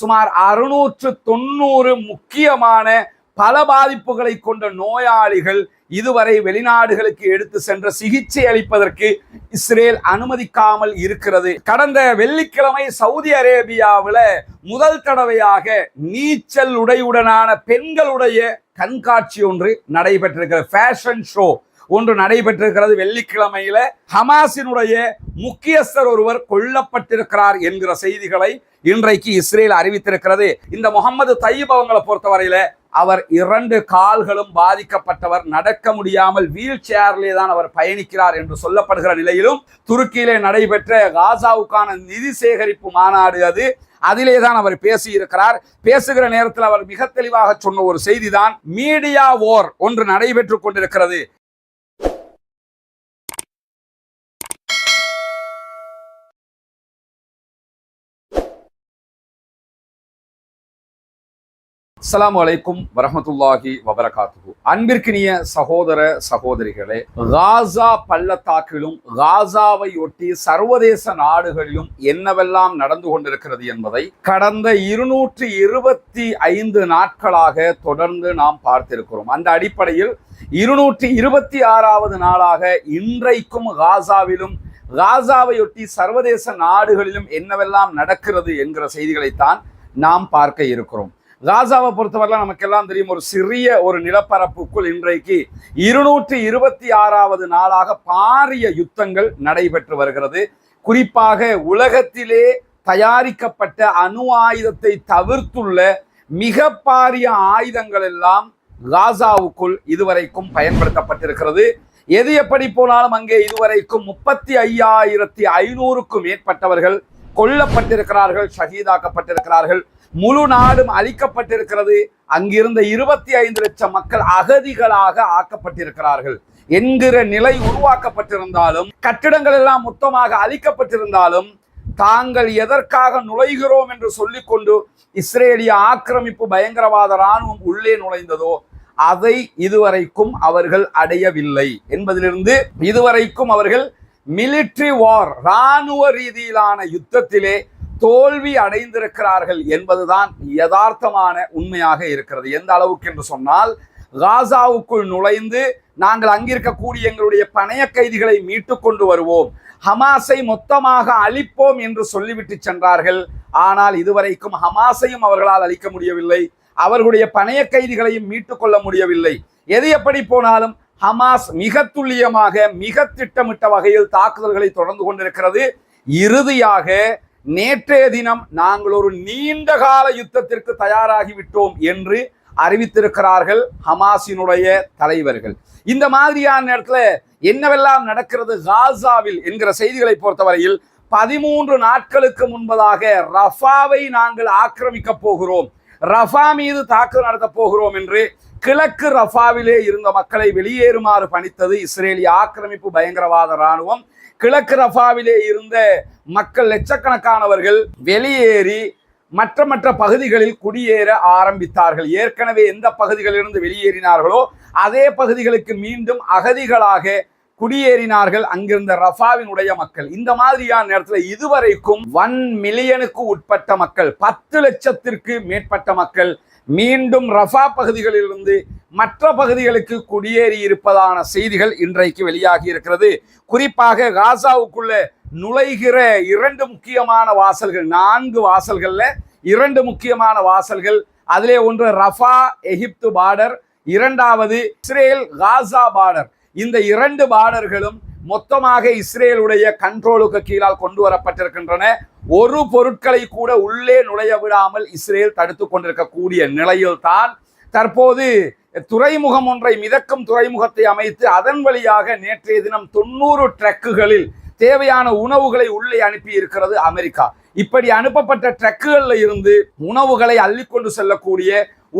சுமார் அறுநூற்று தொண்ணூறு முக்கியமான பல பாதிப்புகளை கொண்ட நோயாளிகள் இதுவரை வெளிநாடுகளுக்கு எடுத்து சென்ற சிகிச்சை அளிப்பதற்கு இஸ்ரேல் அனுமதிக்காமல் இருக்கிறது. கடந்த வெள்ளிக்கிழமை சவுதி அரேபியாவில் முதல் தடவையாக நீச்சல் உடையுடனான பெண்களுடைய கண்காட்சி ஒன்று நடைபெற்றிருக்கிறது. ஃபேஷன் ஷோ ஒன்று நடைபெற்றிருக்கிறது வெள்ளிக்கிழமையில. ஹமாஸினுடைய முக்கியஸ்தர் ஒருவர் கொல்லப்பட்டிருக்கிறார் என்கிற செய்திகளை இன்றைக்கு இஸ்ரேல் அறிவித்திருக்கிறது. இந்த முகமது தையீப் அவங்களை பொறுத்தவரையில அவர் இரண்டு கால்களும் பாதிக்கப்பட்டவர். நடக்க முடியாமல் வீல் சேர்லே தான் அவர் பயணிக்கிறார் என்று சொல்லப்படுகிற நிலையிலும் துருக்கியிலே நடைபெற்ற காசாவுக்கான நிதி சேகரிப்பு மாநாடு அது. அதிலே தான் அவர் பேசி இருக்கிறார் பேசுகிற நேரத்தில் அவர் மிக தெளிவாக சொன்ன ஒரு செய்திதான் மீடியா ஓர் ஒன்று நடைபெற்றுக் கொண்டிருக்கிறது. அஸ்லாம் வலைக்கும் வரமத்துல்லாஹி வபரகாத்து அன்பிற்கினிய சகோதர சகோதரிகளே காசா பள்ளத்தாக்கிலும் காசாவை ஒட்டி சர்வதேச நாடுகளிலும் என்னவெல்லாம் நடந்து கொண்டிருக்கிறது என்பதை கடந்த இருநூற்றி இருபத்தி ஐந்து நாட்களாக தொடர்ந்து நாம் பார்த்திருக்கிறோம். அந்த அடிப்படையில் இருநூற்றி இருபத்தி ஆறாவது நாளாக இன்றைக்கும் காசாவிலும் காசாவையொட்டி சர்வதேச நாடுகளிலும் என்னவெல்லாம் நடக்கிறது என்கிற செய்திகளைத்தான் நாம் பார்க்க இருக்கிறோம். காசாவை பொறுத்தவரைலாம் நமக்கெல்லாம் தெரியும் ஒரு சிறிய ஒரு நிலப்பரப்புக்குள் இன்றைக்கு இருநூற்றி இருபத்தி ஆறாவது நாளாக பாரிய யுத்தங்கள் நடைபெற்று வருகிறது. குறிப்பாக உலகத்திலே தயாரிக்கப்பட்ட அணு ஆயுதத்தை தவிர்த்துள்ள மிக பாரிய ஆயுதங்கள் எல்லாம் காசாவுக்குள் இதுவரைக்கும் பயன்படுத்தப்பட்டிருக்கிறது. எது எப்படி போனாலும் அங்கே இதுவரைக்கும் முப்பத்தி ஐயாயிரத்தி ஐநூறுக்கும் மேற்பட்டவர்கள் கொல்லப்பட்டிருக்கிறார்கள் ஷஹீதாக்கப்பட்டிருக்கிறார்கள். முழு நாடும் அழிக்கப்பட்டிருக்கிறது. அங்கிருந்த இருபத்தி ஐந்து லட்சம் மக்கள் அகதிகளாக ஆக்கப்பட்டிருக்கிறார்கள். என்கிற நிலை உருவாக்கப்பட்டிருந்தாலும் கட்டிடங்கள் எல்லாம் மொத்தமாக அழிக்கப்பட்டிருந்தாலும் தாங்கள் எதற்காக நுழைகிறோம் என்று சொல்லிக்கொண்டு இஸ்ரேலிய ஆக்கிரமிப்பு பயங்கரவாத இராணுவம் உள்ளே நுழைந்ததோ அதை இதுவரைக்கும் அவர்கள் அடையவில்லை. என்பதிலிருந்து இதுவரைக்கும் அவர்கள் மிலிட்ரி வார் இராணுவ ரீதியிலான யுத்தத்திலே தோல்வி அடைந்திருக்கிறார்கள் என்பதுதான் யதார்த்தமான உண்மையாக இருக்கிறது. எந்த அளவுக்கு என்று சொன்னால் காசாவுக்குள் நுழைந்து நாங்கள் அங்கிருக்கக்கூடிய எங்களுடைய பணைய கைதிகளை மீட்டு கொண்டு வருவோம். ஹமாஸை மொத்தமாக அழிப்போம் என்று சொல்லிவிட்டு சென்றார்கள். ஆனால் இதுவரைக்கும் ஹமாஸையும் அவர்களால் அழிக்க முடியவில்லை. அவர்களுடைய பணைய கைதிகளையும் மீட்டுக் கொள்ள முடியவில்லை. எது எப்படி போனாலும் ஹமாஸ் மிக துல்லியமாக மிக திட்டமிட்ட வகையில் தாக்குதல்களை தொடர்ந்து கொண்டிருக்கிறது. இறுதியாக நேற்றைய தினம் நாங்கள் ஒரு நீண்ட கால யுத்தத்திற்கு தயாராகிவிட்டோம் என்று அறிவித்திருக்கிறார்கள் ஹமாஸினுடைய தலைவர்கள். இந்த மாதிரியான நேரத்தில் என்னவெல்லாம் நடக்கிறது காசாவில் என்கிற செய்திகளை பொறுத்தவரையில் பதிமூன்று நாட்களுக்கு முன்பதாக ரஃபாவை நாங்கள் ஆக்கிரமிக்க போகிறோம். ரஃபா மீது தாக்குதல் நடத்தப் போகிறோம் என்று கிழக்கு ரஃபாவிலே இருந்த மக்களை வெளியேறுமாறு பணித்தது இஸ்ரேலிய ஆக்கிரமிப்பு பயங்கரவாத இராணுவம். கிழக்கு ரஃபாவிலே இருந்த மக்கள் லட்சக்கணக்கானவர்கள் வெளியேறி மற்ற மற்ற பகுதிகளில் குடியேற ஆரம்பித்தார்கள். ஏற்கனவே எந்த பகுதிகளிலிருந்து வெளியேறினார்களோ அதே பகுதிகளுக்கு மீண்டும் அகதிகளாக குடியேறினார்கள் அங்கிருந்த ரஃபாவினுடைய மக்கள். இந்த மாதிரியான நேரத்தில் இதுவரைக்கும் ஒன் மில்லியனுக்கு உட்பட்ட மக்கள் பத்து லட்சத்திற்கு மேற்பட்ட மக்கள் மீண்டும் ரஃபா பகுதிகளிலிருந்து மற்ற பகுதிகளுக்கு குடியேறி இருப்பதான செய்திகள் இன்றைக்கு வெளியாகி இருக்கிறது. குறிப்பாக காசாவுக்குள்ள நுழைகிற இரண்டு முக்கியமான வாசல்கள் நான்கு வாசல்கள்ல இரண்டு முக்கியமான வாசல்கள். அதிலே ஒன்று ரஃபா எகிப்து பார்டர் இரண்டாவது இஸ்ரேல் காசா பார்டர் இந்த இரண்டு பார்டர்களும் மொத்தமாக இஸ்ரேலுடைய கண்ட்ரோலுக்கு கீழால் கொண்டு வரப்பட்டிருக்கின்றன. ஒரு பொருட்களை கூட உள்ளே நுழைய விடாமல் இஸ்ரேல் தடுத்து கொண்டிருக்கக்கூடிய நிலையில்தான் தற்போது துறைமுகம் ஒன்றை மிதக்கும் துறைமுகத்தை அமைத்து அதன் வழியாக நேற்றைய தினம் தொண்ணூறு ட்ரக்குகளில் தேவையான உணவுகளை உள்ளே அனுப்பி இருக்கிறது அமெரிக்கா. இப்படி அனுப்பப்பட்ட ட்ரக்குகளில் இருந்து உணவுகளை அள்ளிக்கொண்டு செல்லக்கூடிய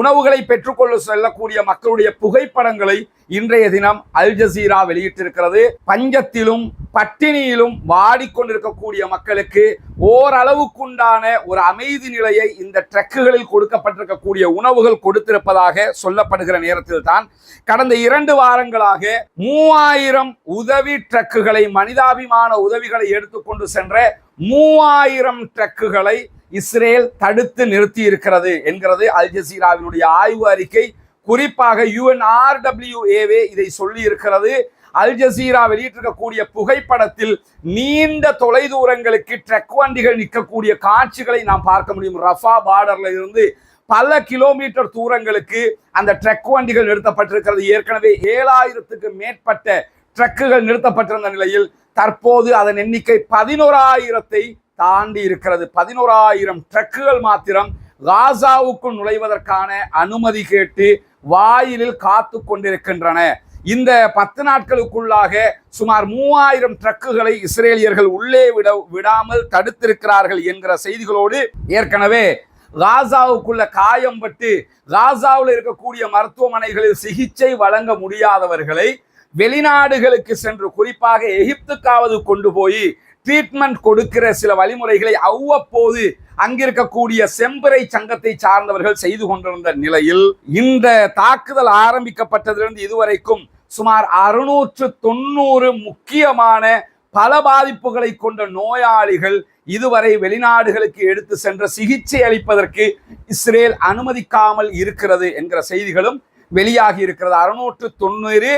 உணவுகளை பெற்றுக்கொள்ள செல்லக்கூடிய மக்களுடைய புகைப்படங்களை இன்றைய தினம் அல் ஜசீரா வெளியிட்டிருக்கிறது. பஞ்சத்திலும் பட்டினியிலும் வாடிக்கொண்டிருக்கக்கூடிய மக்களுக்கு ஓரளவுக்குண்டான ஒரு அமைதி நிலையை இந்த ட்ரக்குகளில் கொடுக்கப்பட்டிருக்கக்கூடிய உணவுகள் கொடுத்திருப்பதாக சொல்லப்படுகிற நேரத்தில் தான் கடந்த இரண்டு வாரங்களாக மூவாயிரம் உதவி ட்ரக்குகளை மனிதாபிமான உதவிகளை எடுத்துக்கொண்டு சென்ற மூவாயிரம் ட்ரக்குகளை இஸ்ரேல் தடுத்து நிறுத்தி இருக்கிறது என்கிறது அல் ஜசீராவினுடைய ஆய்வு அறிக்கை. குறிப்பாக யுஎன்ஆர்டபிள்யூஏவே இதை சொல்லி இருக்கிறது அல் ஜசீரா வெளியிட்டிருக்கக்கூடிய புகைப்படத்தில் நீண்ட தொலைதூரங்களுக்கு ட்ரக் வண்டிகள் நிற்கக்கூடிய காட்சிகளை நாம் பார்க்க முடியும். ரஃபா பார்டர்ல இருந்து பல கிலோமீட்டர் தூரங்களுக்கு அந்த ட்ரக் வண்டிகள் நிறுத்தப்பட்டிருக்கிறது. ஏற்கனவே ஏழாயிரத்துக்கு மேற்பட்ட ட்ரக்குகள் நிறுத்தப்பட்டிருந்த நிலையில் தற்போது அதன் எண்ணிக்கை பதினோராயிரத்தை தாண்டி இருக்கிறது. பதினோராயிரம் ட்ரக்குகள் மாத்திரம் காசாவுக்குள் நுழைவதற்கான அனுமதி கேட்டு வாயிலில் காத்து கொண்டிருக்கின்றன. இந்த பத்து நாட்களுக்குள்ளாக சுமார் மூவாயிரம் ட்ரக்குகளை இஸ்ரேலியர்கள் உள்ளே விட விடாமல் தடுத்திருக்கிறார்கள் என்கிற செய்திகளோடு ஏற்கனவே காசாவுக்குள்ள காயம் பட்டு காசாவில் இருக்கக்கூடிய மருத்துவமனைகளில் சிகிச்சை வழங்க முடியாதவர்களை வெளிநாடுகளுக்கு சென்று குறிப்பாக எகிப்துக்காவது கொண்டு போய் ட்ரீட்மெண்ட் கொடுக்கிற சில வழிமுறைகளை அவ்வப்போது அங்கிருக்கக்கூடிய செம்பரை சங்கத்தை சார்ந்தவர்கள் செய்து கொண்டிருந்த நிலையில் இந்த தாக்குதல் ஆரம்பிக்கப்பட்டதிலிருந்து இதுவரைக்கும் சுமார் அறுநூற்று தொண்ணூறு முக்கியமான பல பாதிப்புகளை கொண்ட நோயாளிகள் இதுவரை வெளிநாடுகளுக்கு எடுத்து சென்ற சிகிச்சை அளிப்பதற்கு இஸ்ரேல் அனுமதிக்காமல் இருக்கிறது என்கிற செய்திகளும் வெளியாகி இருக்கிறது. அறுநூற்று தொண்ணூறு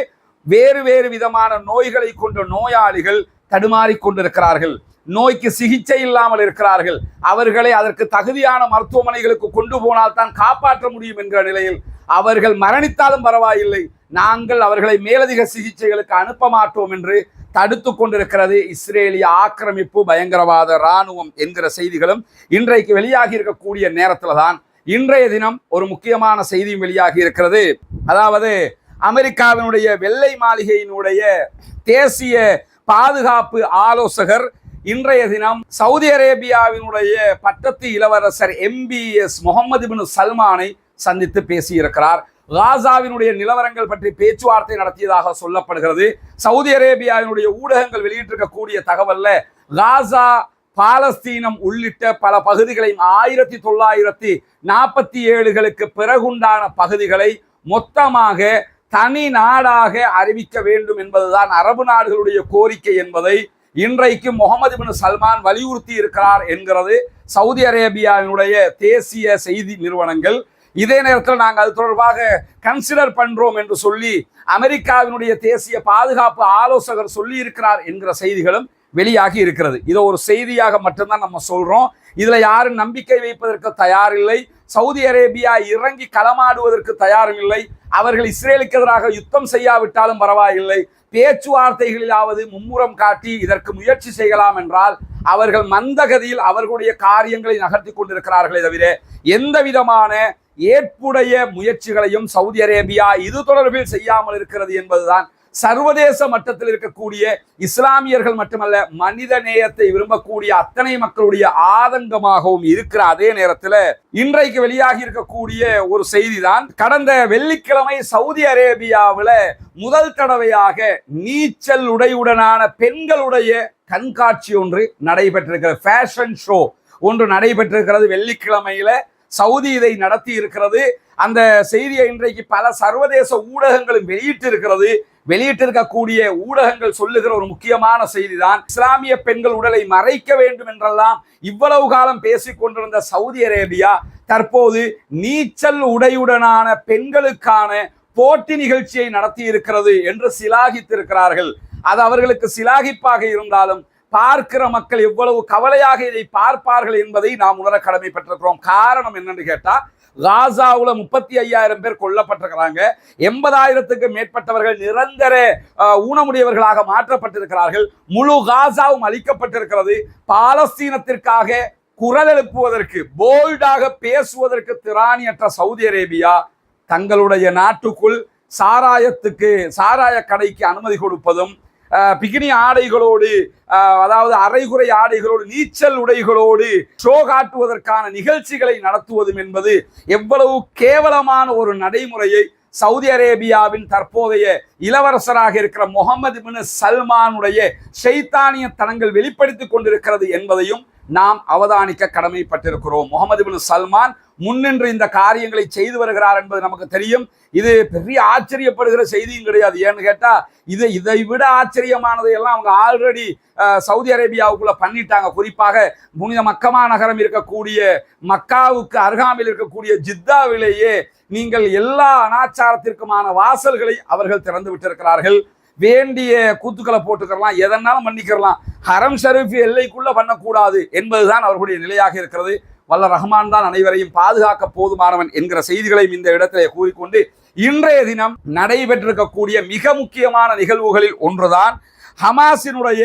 வேறு வேறு விதமான நோய்களை கொண்ட நோயாளிகள் தடுமாறிக் கொண்டிருக்கிறார்கள் நோய்க்கு சிகிச்சை இல்லாமல் இருக்கிறார்கள். அவர்களை அதற்கு தகுதியான மருத்துவமனைகளுக்கு கொண்டு போனால் தான் காப்பாற்ற முடியும் என்கிற நிலையில் அவர்கள் மரணித்தாலும் பரவாயில்லை. நாங்கள் அவர்களை மேலதிக சிகிச்சைகளுக்கு அனுப்ப மாட்டோம் என்று தடுத்து கொண்டிருக்கிறது இஸ்ரேலிய ஆக்கிரமிப்பு பயங்கரவாத இராணுவம் என்கிற செய்திகளும் இன்றைக்கு வெளியாகி இருக்கக்கூடிய நேரத்தில் தான் இன்றைய தினம் ஒரு முக்கியமான செய்தியும் வெளியாகி இருக்கிறது. அதாவது அமெரிக்காவினுடைய வெள்ளை மாளிகையினுடைய தேசிய பாதுகாப்பு ஆலோசகர். இன்றைய தினம் சவுதி அரேபியாவினுடைய பட்டத்து இளவரசர் எம்பிஎஸ் முகமது பின் சல்மானை சந்தித்து பேசியிருக்கிறார். காசாவினுடைய நிலவரங்கள் பற்றி பேச்சுவார்த்தை நடத்தியதாக சொல்லப்படுகிறது. சவுதி அரேபியாவினுடைய ஊடகங்கள் வெளியிட்டிருக்கக்கூடிய தகவல்ல காசா பாலஸ்தீனம் உள்ளிட்ட பல பகுதிகளையும் ஆயிரத்தி தொள்ளாயிரத்தி நாற்பத்தி ஏழுகளுக்கு பிறகுண்டான பகுதிகளை மொத்தமாக தனி நாடாக அறிவிக்க வேண்டும் என்பதுதான் அரபு நாடுகளுடைய கோரிக்கை என்பதை இன்றைக்கு முகமது பின் சல்மான் வலியுறுத்தி இருக்கிறார் என்கிறது சவுதி அரேபியாவினுடைய தேசிய செய்தி நிறுவனங்கள். இதே நேரத்தில் நாங்கள் அது தொடர்பாக கன்சிடர் பண்றோம் என்று சொல்லி அமெரிக்காவினுடைய தேசிய பாதுகாப்பு ஆலோசகர் சொல்லி இருக்கிறார் என்கிற செய்திகளும் வெளியாகி இருக்கிறது. இதை ஒரு செய்தியாக மட்டும்தான் நம்ம சொல்றோம். இதுல யாரும் நம்பிக்கை வைப்பதற்கு தயாரில்லை. சவுதி அரேபியா இறங்கி களமாடுவதற்கு தயாரும் இல்லை. அவர்கள் இஸ்ரேலுக்கு எதிராக யுத்தம் செய்யாவிட்டாலும் பரவாயில்லை. பேச்சுவார்த்தைகளிலாவது மும்முரம் காட்டி இதற்கு முயற்சி செய்யலாம் என்றால் அவர்கள் மந்தகதியில் அவர்களுடைய காரியங்களை நகர்த்தி கொண்டிருக்கிறார்களே தவிர எந்த விதமான ஏற்புடைய முயற்சிகளையும் சவுதி அரேபியா இது தொடர்பில் செய்யாமல் இருக்கிறது என்பதுதான் சர்வதேச மட்டத்தில் இருக்கக்கூடிய இஸ்லாமியர்கள் மட்டுமல்ல மனித நேயத்தை விரும்பக்கூடிய அத்தனை மக்களுடைய ஆதங்கமாகவும் இருக்கிற அதே நேரத்தில் இன்றைக்கு வெளியாகி இருக்கக்கூடிய ஒரு செய்திதான் கடந்த வெள்ளிக்கிழமை சவுதி அரேபியாவில் முதல் தடவையாக நீச்சல் உடையுடனான பெண்களுடைய கண்காட்சி ஒன்று நடைபெற்றிருக்கிறது ஃபேஷன் ஷோ ஒன்று நடைபெற்றிருக்கிறது வெள்ளிக்கிழமையில. சவுதி இதை நடத்தி இருக்கிறது. அந்த செய்தியை இன்றைக்கு பல சர்வதேச ஊடகங்களும் வெளியிட்டு இருக்கிறது வெளியிட்டிருக்கக்கூடிய ஊடகங்கள் சொல்லுகிற ஒரு முக்கியமான செய்திதான் இஸ்லாமிய பெண்கள் உடலை மறைக்க வேண்டும் என்றெல்லாம் இவ்வளவு காலம் பேசிக் கொண்டிருந்த சவுதி அரேபியா தற்போது நீச்சல் உடையுடனான பெண்களுக்கான போட்டி நிகழ்ச்சியை நடத்தி இருக்கிறது என்று சிலாகித்திருக்கிறார்கள். அது அவர்களுக்கு சிலாகிப்பாக இருந்தாலும் பார்க்கிற மக்கள் எவ்வளவு கவலையாக இதை பார்ப்பார்கள் என்பதை நாம் உணர கடமைப்பட்டிருக்கிறோம். காரணம் என்னன்னு கேட்டால் காசாவில் முப்பத்தி ஐயாயிரம் பேர் கொல்லப்பட்டிருக்கிறாங்க. எண்பதாயிரத்துக்கு மேற்பட்டவர்கள் நிரந்தர ஊனமுடையவர்களாக மாற்றப்பட்டிருக்கிறார்கள். முழு காசாவும் அளிக்கப்பட்டிருக்கிறது பாலஸ்தீனத்திற்காக குரல் எழுப்புவதற்கு போல்டாக பேசுவதற்கு திராணியற்ற சவுதி அரேபியா தங்களுடைய நாட்டுக்குள் சாராயத்துக்கு சாராய கடைக்கு அனுமதி கொடுப்பதும் பிகினி ஆடைகளோடு அதாவது அரைகுறை ஆடைகளோடு நீச்சல் உடைகளோடு ஷோ காட்டுவதற்கான நிகழ்ச்சிகளை நடத்துவதும் என்பது எவ்வளவு கேவலமான ஒரு நடைமுறையை சவுதி அரேபியாவின் தற்போதைய இளவரசராக இருக்கிற முகமது பின் சல்மானுடைய ஷைத்தானிய தனங்கள் வெளிப்படுத்திக் கொண்டிருக்கிறது என்பதையும் நாம் அவதானிக்க கடமைப்பட்டிருக்கிறோம். முகமது பின் சல்மான் முன்னின்று இந்த காரியங்களை செய்து வருகிறார் என்பது நமக்கு தெரியும். இது பெரிய ஆச்சரியப்படுகிற செய்தியும் கிடையாது. ஏன்னு கேட்டா இது இதை விட ஆச்சரியமானதை எல்லாம் அவங்க ஆல்ரெடி சவுதி அரேபியாவுக்குள்ள பண்ணிட்டாங்க. குறிப்பாக புனித மக்கமா நகரம் இருக்கக்கூடிய மக்காவுக்கு அருகாமையில் இருக்கக்கூடிய ஜித்தாவிலேயே நீங்கள் எல்லா அனாச்சாரத்திற்குமான வாசல்களை அவர்கள் திறந்து விட்டிருக்கிறார்கள். வேண்டிய கூத்துக்களை போட்டுக்கலாம் எதனாலும் மன்னிக்கிறலாம். ஹரம் ஷரீஃப் எல்லைக்குள்ள பண்ணக்கூடாது என்பதுதான் அவர்களுடைய நிலையாக இருக்கிறது. வல்ல ரஹ்மான் தான் அனைவரையும் பாதுகாக்க போதுமானவன் என்கிற செய்திகளையும் இந்த இடத்திலே கூறிக்கொண்டு இன்றைய தினம் நடைபெற்றிருக்கக்கூடிய மிக முக்கியமான நிகழ்வுகளில் ஒன்றுதான் ஹமாஸினுடைய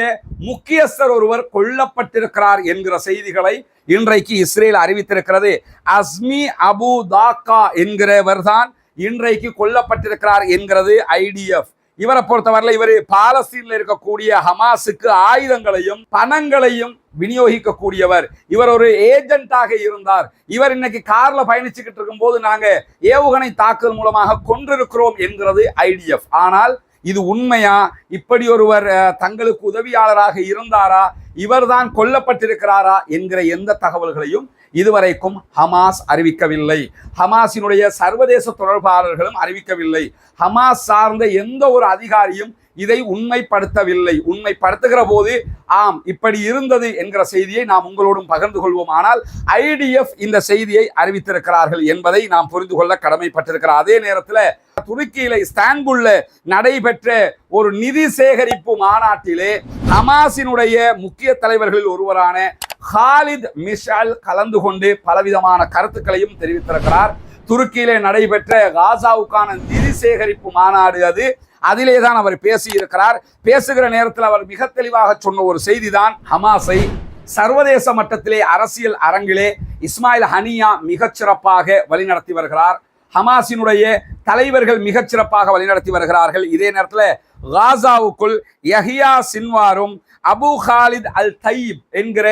முக்கியஸ்தர் ஒருவர் கொல்லப்பட்டிருக்கிறார் என்கிற செய்திகளை இன்றைக்கு இஸ்ரேல் அறிவித்திருக்கிறது. அஸ்மி அபு தாக்கா என்கிறவர் தான் இன்றைக்கு கொல்லப்பட்டிருக்கிறார் என்கிறது ஐடிஎஃப் இவரை பொறுத்தவரையில் இவர் பாலஸ்தீன்ல இருக்கக்கூடிய ஹமாஸுக்கு ஆயுதங்களையும் பணங்களையும் விநியோகிக்கக்கூடியவர். இவர் ஒரு ஏஜென்ட்டாக இருந்தார். இவர் இன்னைக்கு கார்ல பயணிச்சுக்கிட்டு இருக்கும்போது நாங்க ஏவுகணை தாக்குதல் மூலமாக கொண்டிருக்கிறோம் என்கிறது ஐடிஎஃப் ஆனால் இது உண்மையா? இப்படி ஒருவர் தங்களுக்கு உதவியாளராக இருந்தாரா? இவர்தான் கொல்லப்பட்டிருக்கிறாரா? என்கிற எந்த தகவல்களையும் இதுவரைக்கும் ஹமாஸ் அறிவிக்கவில்லை. ஹமாஸினுடைய சர்வதேச தொடர்பாளர்களும் அறிவிக்கவில்லை. ஹமாஸ் சார்ந்த எந்த ஒரு அதிகாரியும் இதை உண்மைப்படுத்தவில்லை. உண்மைப்படுத்துகிற போது ஆம் இப்படி இருந்தது என்கிற செய்தியை நாம் உங்களோடும் பகிர்ந்து கொள்வோம். ஆனால் ஐடிஎஃப் இந்த செய்தியை அறிவித்திருக்கிறார்கள் என்பதை நாம் புரிந்து கொள்ள கடமைப்பட்டிருக்கிறார் அதே நேரத்தில் துருக்கியில இஸ்தான்புல்ல நடைபெற்ற ஒரு நிதி சேகரிப்பு மாநாட்டிலே ஹமாசினுடைய முக்கிய தலைவர்களில் ஒருவரான ஹாலித் மிஷால் கலந்து கொண்டு பலவிதமான கருத்துக்களையும் தெரிவித்திருக்கிறார். துருக்கியிலே நடைபெற்ற காசாவுக்கான நிதி சேகரிப்பு மாநாடு அது. அதிலே தான் அவர் பேசியிருக்கிறார். பேசுகிற நேரத்தில் அவர் மிக தெளிவாக சொன்ன ஒரு செய்திதான் ஹமாஸை சர்வதேச மட்டத்திலே அரசியல் அரங்கிலே இஸ்மாயில் ஹனியா மிகச்சிறப்பாக வழிநடத்தி வருகிறார். ஹமாஸினுடைய தலைவர்கள் மிகச்சிறப்பாக வழிநடத்தி வருகிறார்கள். இதே நேரத்தில் காசாவுக்குள் யஹியா சின்வாரும் அபு ஹாலித் அல் தயீப் என்கிற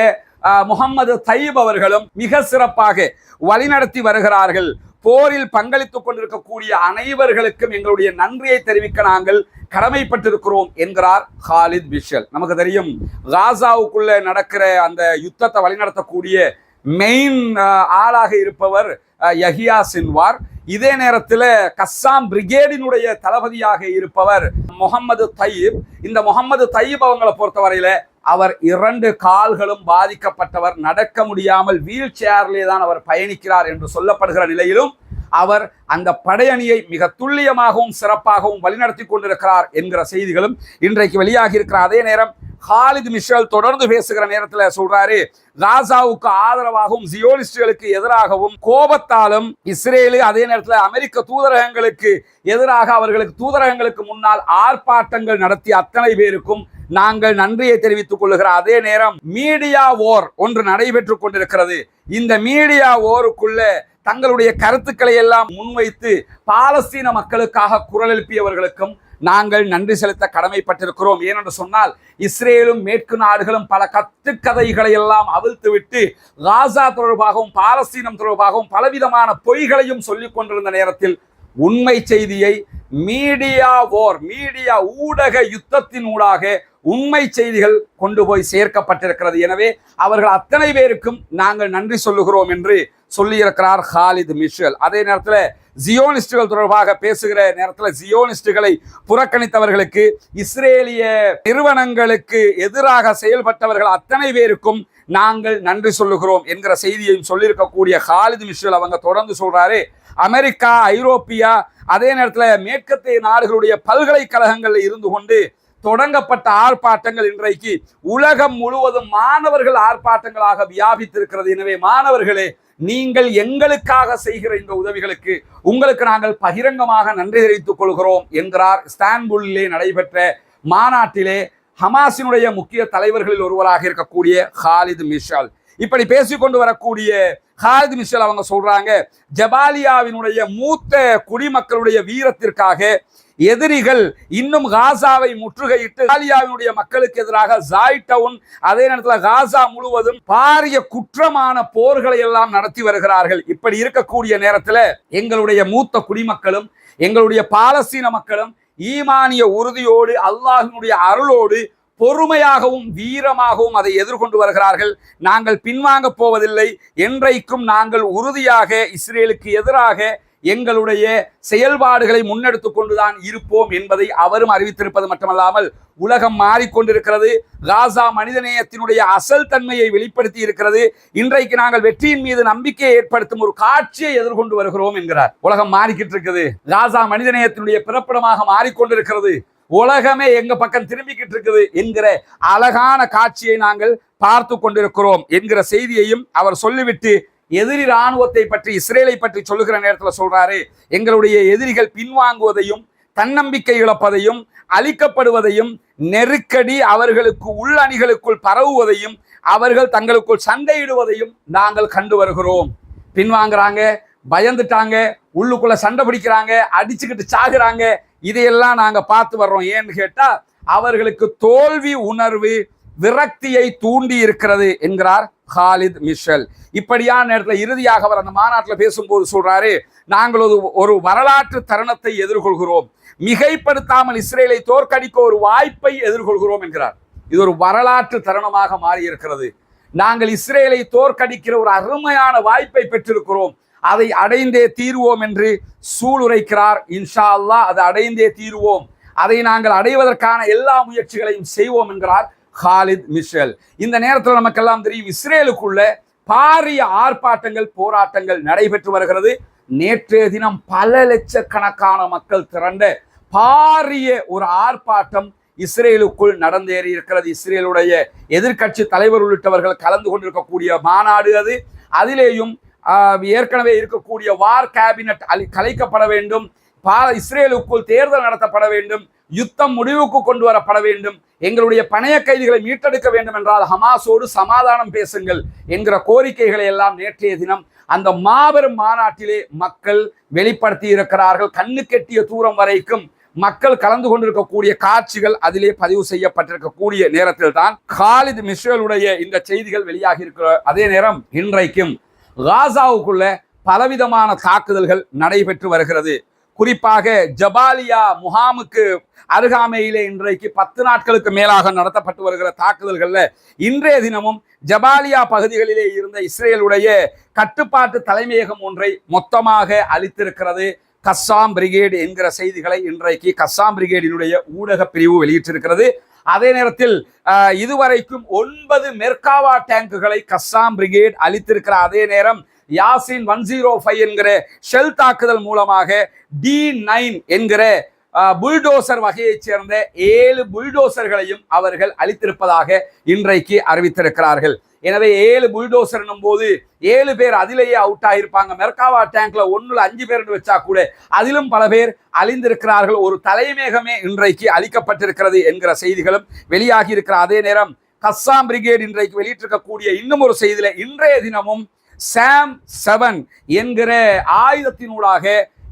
முகமது தயீப் அவர்களும் மிக சிறப்பாக வழிநடத்தி வருகிறார்கள். போரில் பங்களித்துக் கொண்டிருக்கக்கூடிய அனைவர்களுக்கும் எங்களுடைய நன்றியை தெரிவிக்க நாங்கள் கடமைப்பட்டிருக்கிறோம் என்கிறார் ஹாலித் பிஷல். நமக்கு தெரியும் காசாவுக்குள்ள நடக்கிற அந்த யுத்தத்தை வழிநடத்தக்கூடிய மெயின் ஆளாக இருப்பவர் யஹியா சின்வார். இதே நேரத்தில் கஸ்ஸாம் பிரிகேடினுடைய தளபதியாக இருப்பவர் முகமது தையீப். இந்த முகமது தையீப் அவங்களை பொறுத்தவரையில அவர் இரண்டு கால்களும் பாதிக்கப்பட்டவர். நடக்க முடியாமல் வீல் சேர்லே தான் அவர் பயணிக்கிறார் என்று சொல்லப்படுகிற நிலையிலும் அவர் அந்த படையணியை மிக துல்லியமாகவும் சிறப்பாகவும் வழிநடத்தி கொண்டிருக்கிறார் என்கிற செய்திகளும் இன்றைக்கு வெளியாகி இருக்கிற அதே நேரம் ஹாலித் மிஷல் தொடர்ந்து பேசுகிற நேரத்தில் சொல்றாரு காசாவுக்கு ஆதரவாகவும் ஜியோனிஸ்டுகளுக்கு எதிராகவும் கோபத்தாலும் இஸ்ரேலு அதே நேரத்தில் அமெரிக்க தூதரகங்களுக்கு எதிராக அவர்களுக்கு தூதரகங்களுக்கு முன்னால் ஆர்ப்பாட்டங்கள் நடத்திய அத்தனை பேருக்கும் நாங்கள் நன்றியை தெரிவித்துக் கொள்ளுகிற அதே நேரம் மீடியா ஓர் ஒன்று நடைபெற்றுக் கொண்டிருக்கிறது. இந்த மீடியா ஓருக்குள்ள தங்களுடைய கருத்துக்களை எல்லாம் முன்வைத்து பாலஸ்தீன மக்களுக்காக குரல் எழுப்பியவர்களுக்கும் நாங்கள் நன்றி செலுத்த கடமைப்பட்டிருக்கிறோம். ஏனென்று சொன்னால் இஸ்ரேலும் மேற்கு நாடுகளும் பல கத்துக்கதைகளை எல்லாம் அவிழ்த்துவிட்டு காசா தொடர்பாகவும் பாலஸ்தீனம் தொடர்பாகவும் பலவிதமான பொய்களையும் சொல்லிக் கொண்டிருந்த நேரத்தில் உண்மை செய்தியை மீடியா ஓர் மீடியா ஊடக யுத்தத்தின் ஊடாக உண்மை செய்திகள் கொண்டு போய் சேர்க்கப்பட்டிருக்கிறது. எனவே அவர்கள் அத்தனை பேருக்கும் நாங்கள் நன்றி சொல்லுகிறோம் என்று சொல்லியிருக்கிறார் ஹாலித் மிஷல் அதே நேரத்தில் ஜியோனிஸ்டுகள் தொடர்பாக பேசுகிற நேரத்தில் ஜியோனிஸ்டுகளை புறக்கணித்தவர்களுக்கு இஸ்ரேலிய நிறுவனங்களுக்கு எதிராக செயல்பட்டவர்கள் அத்தனை பேருக்கும் நாங்கள் நன்றி சொல்லுகிறோம் என்கிற செய்தியையும் சொல்லியிருக்கக்கூடிய ஹாலித் மிஷல் அவங்க தொடர்ந்து சொல்றாரு. அமெரிக்கா ஐரோப்பியா அதே நேரத்தில் மேற்கத்திய நாடுகளுடைய பல்கலைக்கழகங்களில் இருந்து கொண்டு தொடங்கப்பட்ட ஆர்ப்பாட்டங்கள் இன்றைக்கு உலகம் முழுவதும் மாணவர்கள் ஆர்ப்பாட்டங்களாக வியாபித்திருக்கிறது. எனவே மாணவர்களே நீங்கள் எங்களுக்காக செய்கிற இந்த உதவிகளுக்கு உங்களுக்கு நாங்கள் பகிரங்கமாக நன்றி தெரிவித்துக் கொள்கிறோம் என்கிறார் இஸ்தான்புல்லிலே நடைபெற்ற மாநாட்டிலே ஹமாஸினுடைய முக்கிய தலைவர்களில் ஒருவராக இருக்கக்கூடிய ஹாலித் மிஷால். இப்படி பேசிக்கொண்டு வரக்கூடிய ஹாலித் மிஷல் அவங்க சொல்றாங்க ஜபாலியாவினுடைய மூத்த குடிமக்களுடைய வீரத்திற்காக எதிரிகள் இன்னும் காசாவை முற்றுகையிட்டு ஜபாலியாவினுடைய மக்களுக்கு எதிராக ஜாய் டவுன் அதே நேரத்தில் காசா முழுவதும் பாரிய குற்றமான போர்களை எல்லாம் நடத்தி வருகிறார்கள். இப்படி இருக்கக்கூடிய நேரத்தில் எங்களுடைய மூத்த குடிமக்களும் எங்களுடைய பாலஸ்தீன மக்களும் ஈமானிய உறுதியோடு அல்லாஹினுடைய அருளோடு பொறுமையாகவும் வீரமாகவும் அதை எதிர்கொண்டு வருகிறார்கள். நாங்கள் பின்வாங்க போவதில்லை. என்றைக்கும் நாங்கள் உறுதியாக இஸ்ரேலுக்கு எதிராக எங்களுடைய செயல்பாடுகளை முன்னெடுத்து கொண்டுதான் இருப்போம் என்பதை அவரும் அறிவித்திருப்பது மட்டுமல்லாமல் உலகம் மாறிக்கொண்டிருக்கிறது. காசா மனிதநேயத்தினுடைய அசல் தன்மையை வெளிப்படுத்தி இருக்கிறது. இன்றைக்கு நாங்கள் வெற்றியின் மீது நம்பிக்கையை ஏற்படுத்தும் ஒரு காட்சியை எதிர்கொண்டு வருகிறோம் என்கிறார். உலகம் மாறிக்கிட்டு இருக்குது. காசா மனிதநேயத்தினுடைய பிறப்பிடமாக மாறிக்கொண்டிருக்கிறது. உலகமே எங்க பக்கம் திரும்பிக்கிட்டு இருக்குது என்கிற அழகான காட்சியை நாங்கள் பார்த்து கொண்டிருக்கிறோம் என்கிற செய்தியையும் அவர் சொல்லிவிட்டு எதிரி ராணுவத்தை பற்றி இஸ்ரேலை பற்றி சொல்லுகிற நேரத்தில் சொல்றாரு. எங்களுடைய எதிரிகள் பின்வாங்குவதையும் தன்னம்பிக்கை இழப்பதையும் அழிக்கப்படுவதையும் நெருக்கடி அவர்களுக்கு உள் அணிகளுக்குள் பரவுவதையும் அவர்கள் தங்களுக்குள் சண்டையிடுவதையும் நாங்கள் கண்டு வருகிறோம். பின்வாங்குறாங்க பயந்துட்டாங்க உள்ளுக்குள்ள சண்டை பிடிக்கிறாங்க அடிச்சுக்கிட்டு சாகுறாங்க இதையெல்லாம் நாங்கள் பார்த்து வர்றோம். ஏன்னு கேட்டால் அவர்களுக்கு தோல்வி உணர்வு விரக்தியை தூண்டி இருக்கிறது என்கிறார் ஹாலித் மிஷல். இப்படியான நேரத்தில் இறுதியாக அவர் அந்த மாநாட்டில் பேசும்போது சொல்றாரு நாங்கள் ஒரு ஒரு வரலாற்று தருணத்தை எதிர்கொள்கிறோம். மிகைப்படுத்தாமல் இஸ்ரேலை தோற்கடிக்க ஒரு வாய்ப்பை எதிர்கொள்கிறோம் என்கிறார். இது ஒரு வரலாற்று தருணமாக மாறி இருக்கிறது நாங்கள் இஸ்ரேலை தோற்கடிக்கிற ஒரு அருமையான வாய்ப்பை பெற்றிருக்கிறோம். அதை அடைந்தே தீர்வோம் என்று சூளுரைக்கிறார். இன்ஷா அல்லாஹ் அதை அடைந்தே தீர்வோம். அதை நாங்கள் அடைவதற்கான எல்லா முயற்சிகளையும் செய்வோம் என்கிறார் ஹாலித் மிஷல். இந்த நேரத்தில் நமக்கெல்லாம் தெரியும் இஸ்ரேலுக்குள்ள பாரிய ஆர்ப்பாட்டங்கள் போராட்டங்கள் நடைபெற்று வருகிறது. நேற்றைய தினம் பல லட்சக்கணக்கான மக்கள் திரண்ட பாரிய ஒரு ஆர்ப்பாட்டம் இஸ்ரேலுக்குள் நடந்தேறி இருக்கிறது. இஸ்ரேலுடைய எதிர்க்கட்சி தலைவர் உள்ளிட்டவர்கள் கலந்து கொண்டிருக்கக்கூடிய மாநாடு அது. அதிலேயும் ஏற்கனவே இருக்கக்கூடிய வார் கேபினட் அலி கலைக்கப்பட வேண்டும். பா இஸ்ரேலுக்குள் தேர்தல் நடத்தப்பட வேண்டும். யுத்தம் முடிவுக்கு கொண்டு வரப்பட வேண்டும். எங்களுடைய பணைய கைதிகளை மீட்டெடுக்க வேண்டும் என்றால் ஹமாஸோடு சமாதானம் பேசுங்கள் என்கிற கோரிக்கைகளை எல்லாம் நேற்றைய தினம் அந்த மாபெரும் மாநாட்டிலே மக்கள் வெளிப்படுத்தி இருக்கிறார்கள். கண்ணு கெட்டிய தூரம் வரைக்கும் மக்கள் கலந்து கொண்டிருக்கக்கூடிய காட்சிகள் அதிலே பதிவு செய்யப்பட்டிருக்கக்கூடிய நேரத்தில் தான் காலித் மிஸ்ரேலுடைய இந்த செய்திகள் வெளியாகி இருக்கிற அதே நேரம் இன்றைக்கும் காசாவுக்குள்ள பலவிதமான தாக்குதல்கள் நடைபெற்று வருகிறது. குறிப்பாக ஜபாலியா முகாமுக்கு அருகாமையிலே இன்றைக்கு பத்து நாட்களுக்கு மேலாக நடத்தப்பட்டு வருகிற தாக்குதல்கள்ல இன்றைய தினமும் ஜபாலியா பகுதிகளிலே இருந்த இஸ்ரேலுடைய கட்டுப்பாட்டு தலைமையகம் ஒன்றை மொத்தமாக அளித்திருக்கிறது. கஸ்ஸாம் பிரிகேடு என்கிற செய்திகளை இன்றைக்கு கஸ்ஸாம் பிரிகேடினுடைய ஊடக பிரிவு வெளியிட்டிருக்கிறது. அதே நேரத்தில் இதுவரைக்கும் ஒன்பது மெர்காவா டேங்குகளை கஸ்ஸாம் பிரிகேட் அளித்திருக்கிற அதே நேரம் யாசின் ஒன் ஜீரோ ஃபைவ் என்கிற ஷெல் தாக்குதல் மூலமாக டி நைன் என்கிற புல்டோசர் வகையைச் சேர்ந்த ஏழு புல்டோசர்களையும் அவர்கள் அளித்திருப்பதாக இன்றைக்கு அறிவித்திருக்கிறார்கள். எனவே ஏழு புல்டோசர் போது ஏழு பேர் அதிலேயே அவுட் ஆகியிருப்பாங்க. மெர்காவா டேங்க்ல ஒன்றுல அஞ்சு பேர்னு வச்சா கூட அதிலும் பல பேர் அழிந்திருக்கிறார்கள். ஒரு தலைமேகமே இன்றைக்கு அளிக்கப்பட்டிருக்கிறது என்கிற செய்திகளும் வெளியாகி இருக்கிற அதே நேரம் கஸ்ஸாம் பிரிகேட் இன்றைக்கு வெளியிட்டிருக்கக்கூடிய இன்னும் ஒரு செய்தியில இன்றைய தினமும் சாம் செவன் என்கிற ஆயுதத்தினூடாக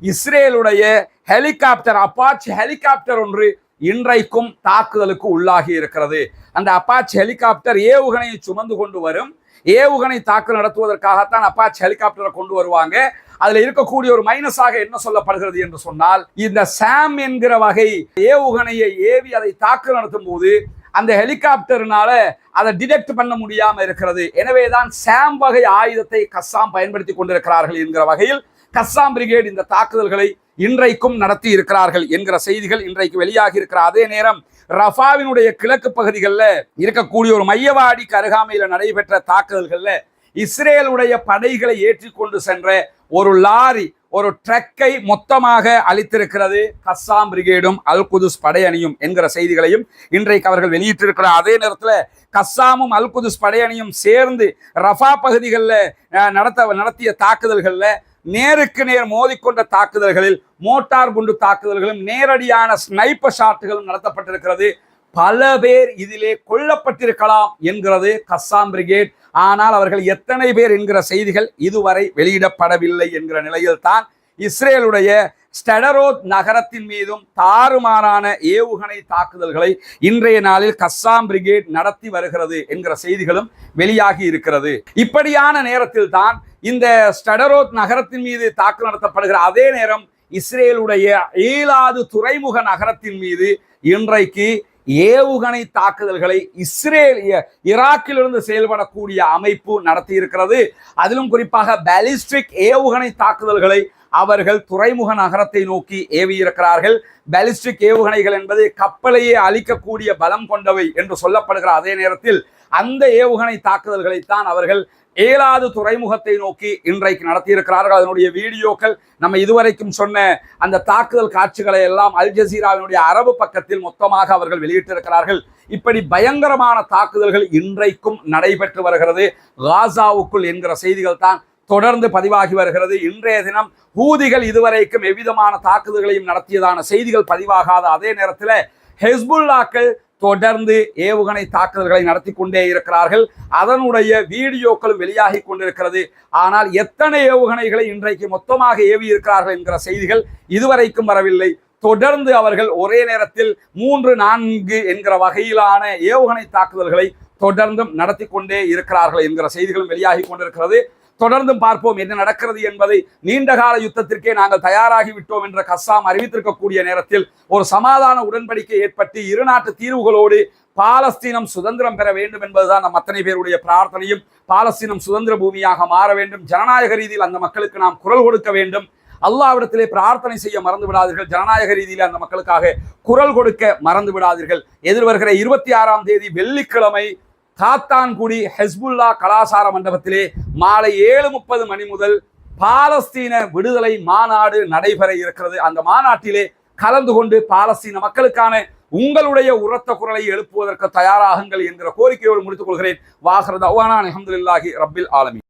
இஸ்ரேலுடைய ஹெலிகாப்டர் அப்பாச் ஹெலிகாப்டர் ஒன்று இன்றைக்கும் தாக்குதலுக்கு உள்ளாகி இருக்கிறது. அந்த அப்பாச் ஹெலிகாப்டர் ஏவுகணையை சுமந்து கொண்டு வரும். ஏவுகணை தாக்குதல் நடத்துவதற்காகத்தான் அப்பாச் ஹெலிகாப்டரை கொண்டு வருவாங்க. அதுல இருக்கக்கூடிய ஒரு மைனஸாக என்ன சொல்லப்படுகிறது என்று சொன்னால் இந்த சாம் என்கிற வகை ஏவுகணையை ஏவி அதை தாக்குதல் நடத்தும் போது அந்த ஹெலிகாப்டர்னால அதை டிடெக்ட் பண்ண முடியாம இருக்கிறது. எனவேதான் சாம் வகை ஆயுதத்தை கஸ்ஸாம் பயன்படுத்தி கொண்டிருக்கிறார்கள் என்கிற வகையில் கஸ்ஸாம் பிரிகேடு இந்த தாக்குதல்களை இன்றைக்கும் நடத்தி இருக்கிறார்கள் என்கிற செய்திகள் இன்றைக்கு வெளியாகி இருக்கிற அதே நேரம் ரஃபாவினுடைய கிழக்கு பகுதிகளில் இருக்கக்கூடிய ஒரு மையவாடிக்கு அருகாமையில் நடைபெற்ற தாக்குதல்களில் இஸ்ரேலுடைய படைகளை ஏற்றி கொண்டு சென்ற ஒரு லாரி ஒரு ட்ரக்கை மொத்தமாக அளித்திருக்கிறது கஸ்ஸாம் பிரிகேடும் அல் குதுஸ் படையணியும் என்கிற செய்திகளையும் இன்றைக்கு அவர்கள் வெளியிட்டிருக்கிறார். அதே நேரத்தில் கஸ்ஸாமும் அல் குதுஸ் படையணியும் சேர்ந்து ரஃபா பகுதிகளில் நடத்த நடத்திய தாக்குதல்களில் நேருக்கு நேர் மோதிக்கொண்ட தாக்குதல்களில் மோட்டார் குண்டு தாக்குதல்களும் நேரடியான ஸ்னைப்பர் ஷாட்டுகளும் நடத்தப்பட்டிருக்கிறது. பல பேர் இதிலே கொல்லப்பட்டிருக்கலாம் என்கிறது கஸ்ஸாம் பிரிகேட் ஆனால் அவர்கள் எத்தனை பேர் என்கிற செய்திகள் இதுவரை வெளியிடப்படவில்லை என்கிற நிலையில் தான் இஸ்ரேலுடைய ஸ்டெடரோத் நகரத்தின் மீதும் தாறுமாறான ஏவுகணை தாக்குதல்களை இன்றைய நாளில் கஸ்ஸாம் பிரிகேட் நடத்தி வருகிறது என்கிற செய்திகளும் வெளியாகி இருக்கிறது. இப்படியான நேரத்தில் தான் இந்த ஸ்டெடரோத் நகரத்தின் மீது தாக்குதல் நடத்தப்படுகிற அதே நேரம் இஸ்ரேலுடைய ஈலாது துறைமுக நகரத்தின் மீது இன்றைக்கு ஏவுகணை தாக்குதல்களை இஸ்ரேல் ஈராக்கிலிருந்து செயல்படக்கூடிய அமைப்பு நடத்தி இருக்கிறது அதிலும் குறிப்பாக பாலிஸ்டிக் ஏவுகணை தாக்குதல்களை அவர்கள் துறைமுக நகரத்தை நோக்கி ஏவியிருக்கிறார்கள். பாலிஸ்டிக் ஏவுகணைகள் என்பது கப்பலையே அழிக்கக்கூடிய பலம் கொண்டவை என்று சொல்லப்படுகிற அதே நேரத்தில் அந்த ஏவுகணை தாக்குதல்களைத்தான் அவர்கள் ஏழாவது துறைமுகத்தை நோக்கி இன்றைக்கு நடத்தியிருக்கிறார்கள். அதனுடைய வீடியோக்கள் நம்ம இதுவரைக்கும் சொன்ன அந்த தாக்குதல் காட்சிகளை எல்லாம் அல் ஜசீராவினுடைய அரபு பக்கத்தில் மொத்தமாக அவர்கள் வெளியிட்டிருக்கிறார்கள். இப்படி பயங்கரமான தாக்குதல்கள் இன்றைக்கும் நடைபெற்று வருகிறது. காசாவுக்குள் என்கிற செய்திகள் தான் தொடர்ந்து பதிவாகி வருகிறது. இன்றைய தினம் ஹூதிகள் இதுவரைக்கும் எவ்விதமான தாக்குதல்களையும் நடத்தியதான செய்திகள் பதிவாகாத அதே நேரத்தில் ஹெஸ்புல்லாக்கள் தொடர்ந்து ஏவுகணை தாக்குதல்களை நடத்தி கொண்டே இருக்கிறார்கள். அதனுடைய வீடியோக்களும் வெளியாகி கொண்டிருக்கிறது. ஆனால் எத்தனை ஏவுகணைகளை இன்றைக்கு மொத்தமாக ஏவி இருக்கிறார்கள் என்கிற செய்திகள் இதுவரைக்கும் வரவில்லை. தொடர்ந்து அவர்கள் ஒரே நேரத்தில் மூன்று நான்கு என்கிற வகையிலான ஏவுகணை தாக்குதல்களை தொடர்ந்தும் நடத்தி கொண்டே இருக்கிறார்கள் என்கிற செய்திகளும் வெளியாகி கொண்டிருக்கிறது. தொடர்ந்தும் பார்ப்போம் என்ன நடக்கிறது என்பதை. நீண்டகால யுத்தத்திற்கே நாங்கள் தயாராகி விட்டோம் என்ற கஸ்ஸாம் அறிவித்திருக்கக்கூடிய நேரத்தில் ஒரு சமாதான உடன்படிக்கை ஏற்பட்டு இரு நாட்டு தீர்வுகளோடு பாலஸ்தீனம் சுதந்திரம் பெற வேண்டும் என்பதுதான் நம் அத்தனை பேருடைய பிரார்த்தனையும். பாலஸ்தீனம் சுதந்திர பூமியாக மாற வேண்டும். ஜனநாயக ரீதியில் அந்த மக்களுக்கு நாம் குரல் கொடுக்க வேண்டும். அல்லாவிடத்திலே பிரார்த்தனை செய்ய மறந்து விடாதீர்கள். ஜனநாயக ரீதியில் அந்த மக்களுக்காக குரல் கொடுக்க மறந்து விடாதீர்கள். எதிர்வருகிற இருபத்தி ஆறாம் தேதி வெள்ளிக்கிழமை காத்தான்குடி ஹெஸ்புல்லா கலாசார மண்டபத்திலே மாலை ஏழு முப்பது மணி முதல் பாலஸ்தீன விடுதலை மாநாடு நடைபெற இருக்கிறது. அந்த மாநாட்டிலே கலந்து கொண்டு பாலஸ்தீன மக்களுக்கான உங்களுடைய உரத்த குரலை எழுப்புவதற்கு தயாராகுங்கள் என்கிற கோரிக்கையோடு முடித்துக் கொள்கிறேன். வாசரத் அவானா அஹமதுல்லாஹி ரப்பில் ஆலமி